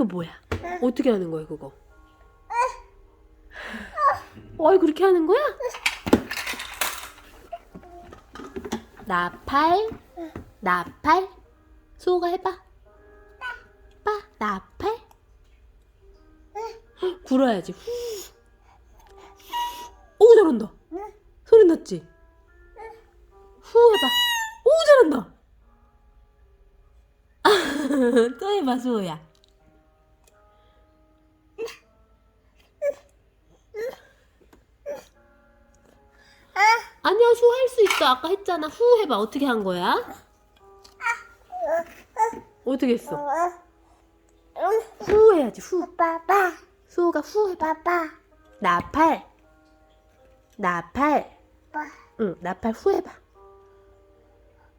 그 뭐야? 어떻게 하는 거야 그거? 어이 그렇게 하는 거야? 나팔 나팔 수호가 해봐 빠 나팔 헉, 불어야지 후. 오 잘한다 소리 났지? 후 해봐 오 잘한다 또 해봐 수호야 후할 수 있어. 아까 했잖아. 후 해봐. 어떻게 한 거야? 어떻게 했어? 후 해야지. 후. 빠빠 수호가 후 해봐. 빠빠 나팔. 나팔. 빠 응 나팔 후 해봐.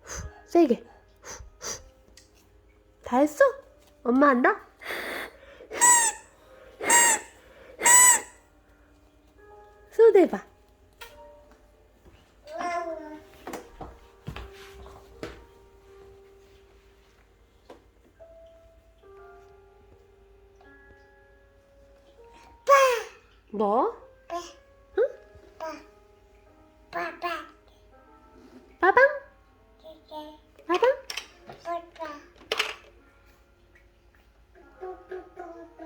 후. 세게. 후, 후. 다 했어? 엄마 한다? 수호도 해봐 뭐? 빠방? 깨깨 빠방? 빠빠 뚜뚜뚜뚜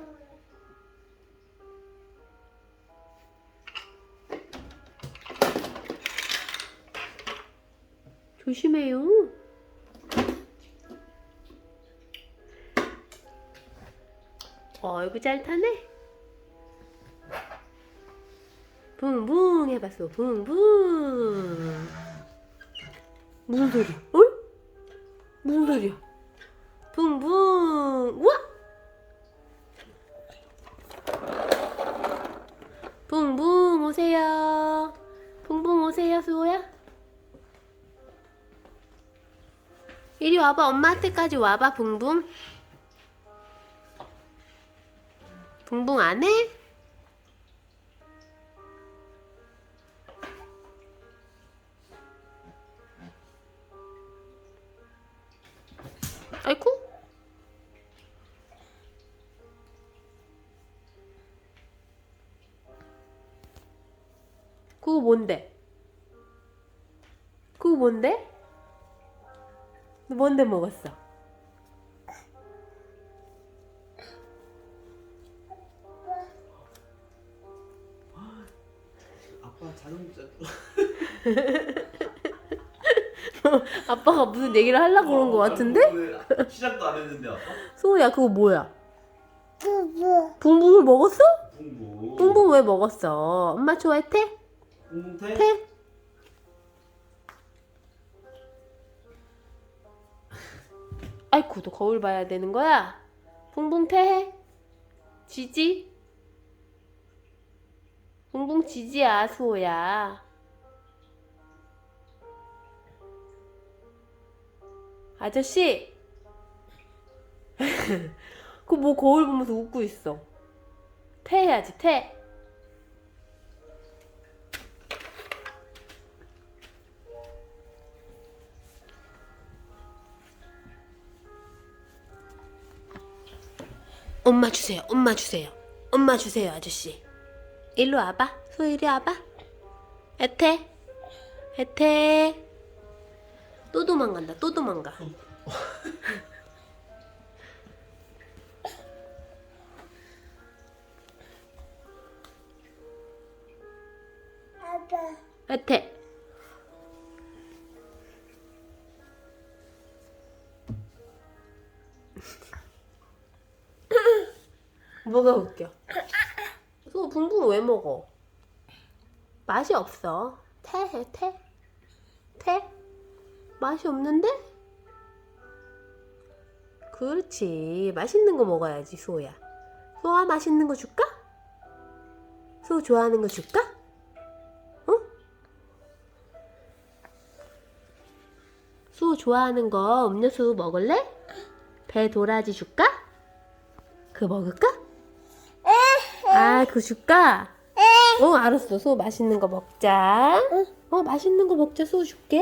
조심해요. 어이구 잘 타네. 붕붕 해봤어. 붕붕. 무슨 소리야? 어? 무슨 소리야? 붕붕. 우와! 붕붕 오세요. 붕붕 오세요, 수호야. 이리 와봐 엄마한테까지 와봐 붕붕 붕붕 안 해? 그거 뭔데? 그거 뭔데? 너 뭔데 먹었어? 아빠 자동차 아빠가 무슨 얘기를 하려고 그런 거 같은데? 왜 시작도 안 했는데 아빠? 소우야 그거 뭐야? 뚜뚜 붕붕을 먹었어? 붕붕 붕붕 왜 먹었어? 엄마 좋아해 태? 붕붕태? 태? 아이쿠 너 거울 봐야 되는 거야? 붕붕 태해? 지지? 붕붕 지지야 수호야 아저씨 그 뭐 거울 보면서 웃고 있어 태 해야지 태 엄마 주세요. 엄마 주세요. 엄마 주세요, 아저씨. 일로 와봐. 소 이리 와봐. 에테. 에테. 또 도망간다. 또 도망가. 아빠 뭐가 웃겨? 소 붕붕 왜 먹어? 맛이 없어. 태해 태. 태? 맛이 없는데? 그렇지. 맛있는 거 먹어야지, 수호야. 수호아 맛있는 거 줄까? 수호 좋아하는 거 줄까? 어? 수호 좋아하는 거 음료수 먹을래? 배 도라지 줄까? 그거 먹을까? 아, 그거 줄까? 어, 알았어. 수호 맛있는 거 먹자. 어, 맛있는 거 먹자. 수호 줄게.